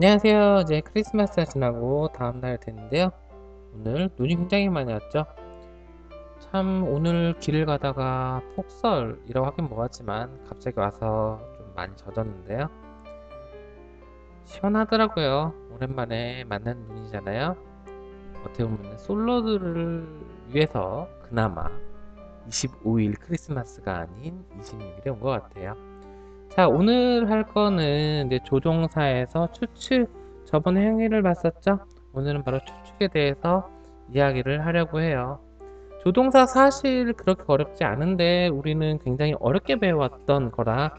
안녕하세요. 이제 크리스마스가 지나고 다음 날 됐는데요. 오늘 눈이 굉장히 많이 왔죠. 참 오늘 길을 가다가 폭설이라고 하긴 뭐하지만 갑자기 와서 좀 많이 젖었는데요. 시원하더라고요. 오랜만에 만난 눈이잖아요. 어떻게 보면 솔로들을 위해서 그나마 25일 크리스마스가 아닌 26일에 온 것 같아요. 자, 오늘 할 거는 이제 조종사에서 추측, 저번에 행위를 봤었죠? 오늘은 바로 추측에 대해서 이야기를 하려고 해요. 조동사 사실 그렇게 어렵지 않은데 우리는 굉장히 어렵게 배워왔던 거라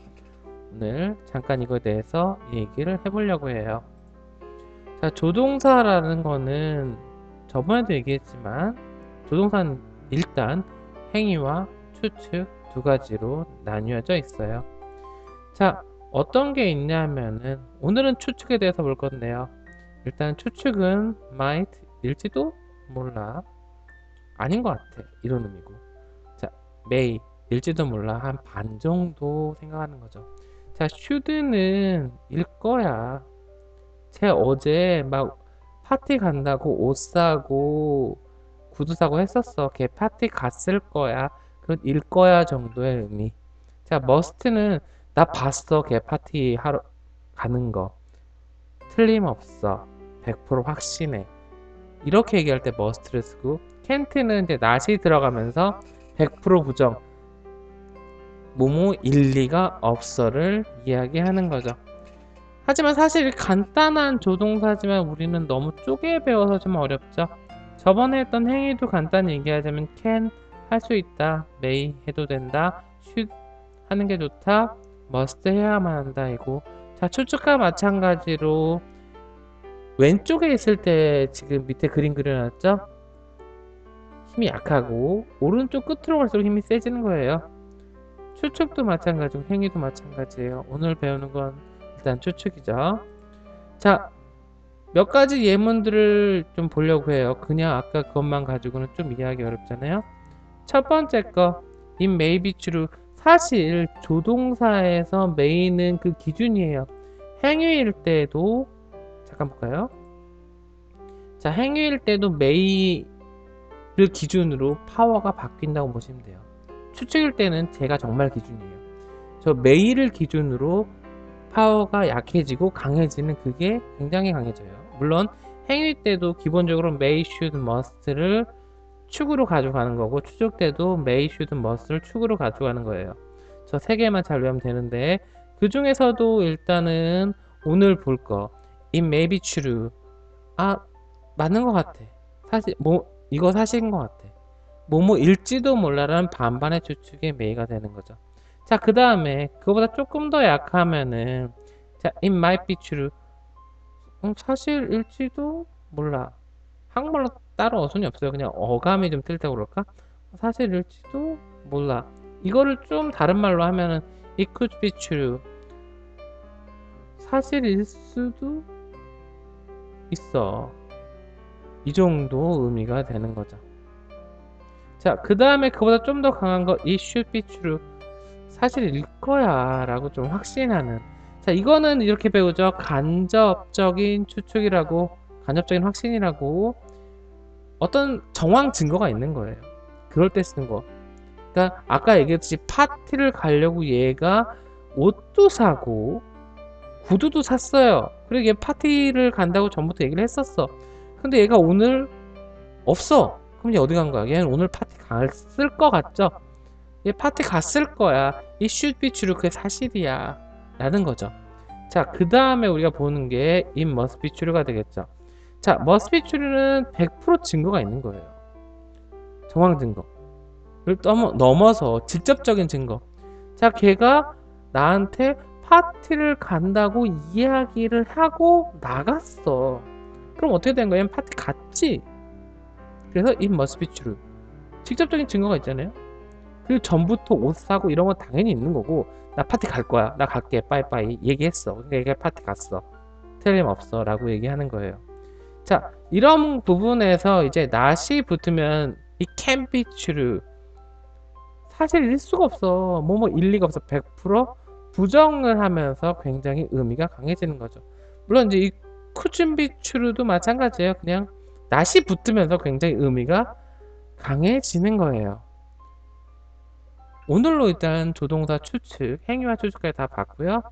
오늘 잠깐 이거에 대해서 얘기를 해보려고 해요. 자, 조동사라는 거는 저번에도 얘기했지만 조동사는 일단 행위와 추측 두 가지로 나뉘어져 있어요. 자, 어떤 게 있냐면은 오늘은 추측에 대해서 볼 건데요. 일단 추측은 might 일지도 몰라 아닌 것 같아 이런 의미고 자 may 일지도 몰라 한 반 정도 생각하는 거죠. 자 should는 일 거야. 제 어제 막 파티 간다고 옷 사고 구두 사고 했었어. 걔 파티 갔을 거야. 그건 일 거야 정도의 의미. 자 must는 나 봤어 걔 파티 하러 가는 거. 틀림없어. 100% 확신해. 이렇게 얘기할 때 must를 쓰고 can't는 이제 낫이 들어가면서 100% 부정. 뭐뭐 일리가 없어를 이야기하는 거죠. 하지만 사실 간단한 조동사지만 우리는 너무 쪼개 배워서 좀 어렵죠. 저번에 했던 행위도 간단히 얘기하자면 can 할 수 있다 may 해도 된다 should 하는 게 좋다 must 해야만 한다 이고 자 추측과 마찬가지로 왼쪽에 있을 때 지금 밑에 그림 그려놨죠? 힘이 약하고 오른쪽 끝으로 갈수록 힘이 세지는 거예요. 추측도 마찬가지고 행위도 마찬가지예요. 오늘 배우는 건 일단 추측이죠. 자 몇 가지 예문들을 좀 보려고 해요. 그냥 아까 그것만 가지고는 좀 이해하기 어렵잖아요. 첫 번째 거 it may be true 사실 조동사에서 메인은 그 기준이에요. 행위일 때도 잠깐 볼까요? 자, 행위일 때도 메이를 기준으로 파워가 바뀐다고 보시면 돼요. 추측일 때는 제가 정말 기준이에요. 저 메이를 기준으로 파워가 약해지고 강해지는 그게 굉장히 강해져요. 물론 행위 때도 기본적으로 should, must를 축으로 가져가는 거고 추적 때도 should, must를 축으로 가져가는 거예요. 저 세 개만 잘 외우면 되는데 그 중에서도 일단은 오늘 볼 거. It may be true. 아 맞는 것 같아. 사실 뭐 이거 사실인 것 같아. 뭐뭐일지도 몰라라는 반반의 추측의 may가 되는 거죠. 자 그 다음에 그거보다 조금 더 약하면은 자 it might be true. 음, 사실일지도 몰라 한국말로 따로 어순이 없어요. 그냥 어감이 좀 틀다고 그럴까? 사실일지도 몰라. 이거를 좀 다른 말로 하면은 it could be true. 사실일 수도 있어. 이 정도 의미가 되는 거죠. 자, 그 다음에 그보다 좀 더 강한 거 it should be true. 사실일 거야 라고 좀 확신하는 자 이거는 이렇게 배우죠 간접적인 추측이라고 간접적인 확신이라고 어떤 정황 증거가 있는 거예요. 그럴 때 쓰는 거. 그러니까 아까 얘기했듯이 파티를 가려고 얘가 옷도 사고 구두도 샀어요. 그리고 얘 파티를 간다고 전부터 얘기를 했었어. 근데 얘가 오늘 없어. 그럼 얘 어디 간 거야? 얘는 오늘 파티 갔을 거 같죠? 얘 파티 갔을 거야. 이 should be true. 그게 사실이야. 라는 거죠. 자, 그 다음에 우리가 보는 게 it must be true가 되겠죠. 자, 머스피 추리는 100% 증거가 있는 거예요. 정황 증거를 넘어서 직접적인 증거. 자, 걔가 나한테 파티를 간다고 이야기를 하고 나갔어. 그럼 어떻게 된 거야? 파티 갔지? 그래서 must be true. 직접적인 증거가 있잖아요. 그 전부터 옷 사고 이런 건 당연히 있는 거고 나 파티 갈 거야. 나 갈게. 빠이빠이. 얘기했어. 그러니까 얘가 파티 갔어. 틀림 없어. 라고 얘기하는 거예요. 자, 이런 부분에서 이제 낫이 붙으면 이 can be true. 사실 일 수가 없어. 뭐뭐 뭐 일리가 없어. 100% 부정을 하면서 굉장히 의미가 강해지는 거죠. 물론 이제 이 쿠준비추르도 마찬가지예요. 그냥 낫이 붙으면서 굉장히 의미가 강해지는 거예요. 오늘로 일단 조동사 추측, 행위와 추측까지 다 봤고요.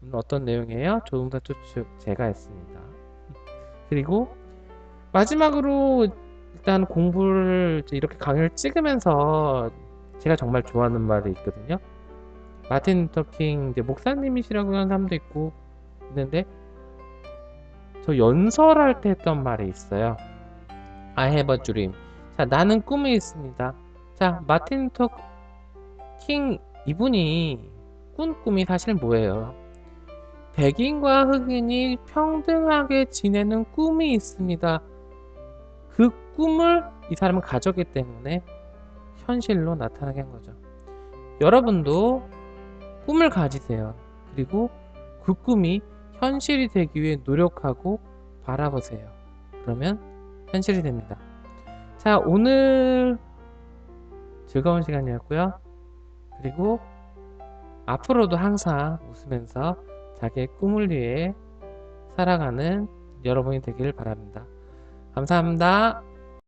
오늘 어떤 내용이에요? 조동사 추측 제가 했습니다. 그리고 마지막으로 일단 공부를 이렇게 강의를 찍으면서 제가 정말 좋아하는 말이 있거든요. 마틴 루터킹 이제 목사님이시라고 하는 사람도 있고 있는데 저 연설할 때 했던 말이 있어요. I have a dream. 자, 나는 꿈이 있습니다. 자, 마틴 루터 킹 이분이 꾼 꿈이 사실 뭐예요? 백인과 흑인이 평등하게 지내는 꿈이 있습니다. 그 꿈을 이 사람은 가졌기 때문에 현실로 나타나게 한 거죠. 여러분도 꿈을 가지세요. 그리고 그 꿈이 현실이 되기 위해 노력하고 바라보세요. 그러면 현실이 됩니다. 자, 오늘 즐거운 시간이었고요. 그리고 앞으로도 항상 웃으면서 자기의 꿈을 위해 살아가는 여러분이 되기를 바랍니다. 감사합니다.